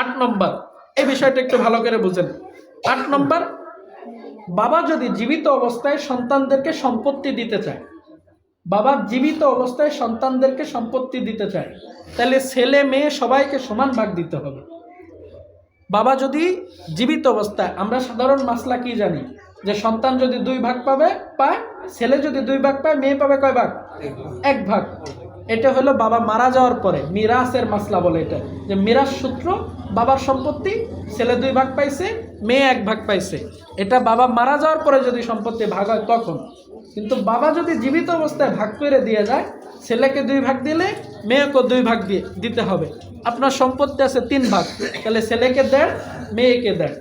আট নম্বর। এই বিষয়টা একটু ভালো করে বুঝেন। আট নম্বর, বাবা যদি জীবিত অবস্থায় সন্তানদেরকে সম্পত্তি দিতে চায়, বাবা জীবিত অবস্থায় সন্তানদেরকে সম্পত্তি দিতে চায়, তাহলে ছেলে মেয়ে সবাইকে সমান ভাগ দিতে হবে। বাবা যদি জীবিত অবস্থায়, আমরা সাধারণ মাসলা কি জানি? যে সন্তান যদি দুই ভাগ পাবে, পায়, ছেলে যদি দুই ভাগ পায়, মেয়ে পাবে কয় ভাগ? এক ভাগ। এটা হলো বাবা মারা যাওয়ার পরে, মিরাসের মাসলা বলে এটা, যে মিরাস সূত্র বাবার সম্পত্তি, ছেলে দুই ভাগ পাইছে, মেয়ে এক ভাগ পাইছে। এটা বাবা মারা যাওয়ার পরে যদি সম্পত্তি ভাগ হয় তখন। কিন্তু বাবা যদি জীবিত অবস্থায় ভাগ করে দিয়ে যায়, ছেলেকে দুই ভাগ দিলে মেয়েকে দুই ভাগ দিয়ে দিতে হবে। আপনার সম্পত্তি আছে তিন ভাগ, তাহলে ছেলেকে দেড় মেয়েকে দেন।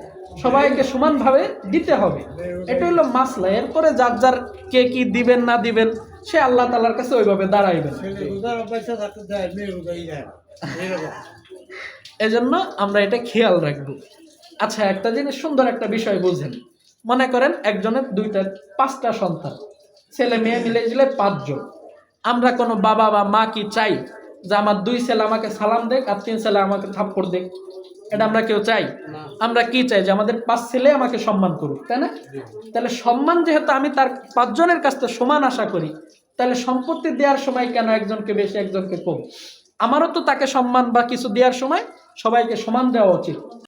সবাইকে সমানভাবে দিতে হবে। এটা হলো মাসলা। এরপরে যার যার কে কি দিবেন, না দিবেন, সে আল্লাহ তালার কাছে ওইভাবে দাঁড়াইবেন এজন্য আমরা এটা খেয়াল রাখব। আচ্ছা একটা জিনিস সুন্দর একটা বিষয় বুঝেন। মনে করেন একজনের দুইটা, পাঁচটা সন্তান। ছেলে মেয়ে মিলে গেলে পাঁচজন। আমরা কোনো বাবা বা মা কি চাই যে আমার দুই ছেলে আমাকে সালাম দেখ আর তিন ছেলে আমাকে থাপ্পড় দেখ এটা আমরা কেউ চাই? আমরা কি চাই যে আমাদের পাঁচ ছেলে আমাকে সম্মান করুক তাই না? তাহলে সম্মান যেহেতু আমি তার পাঁচজনের কাছ থেকে সমান আশা করি তাহলে সম্পত্তি দেওয়ার সময় কেন একজনকে বেশি একজনকে কম? আমারও তো তাকে সম্মান বা কিছু দেওয়ার সময় সবাইকে সমান দেওয়া উচিত।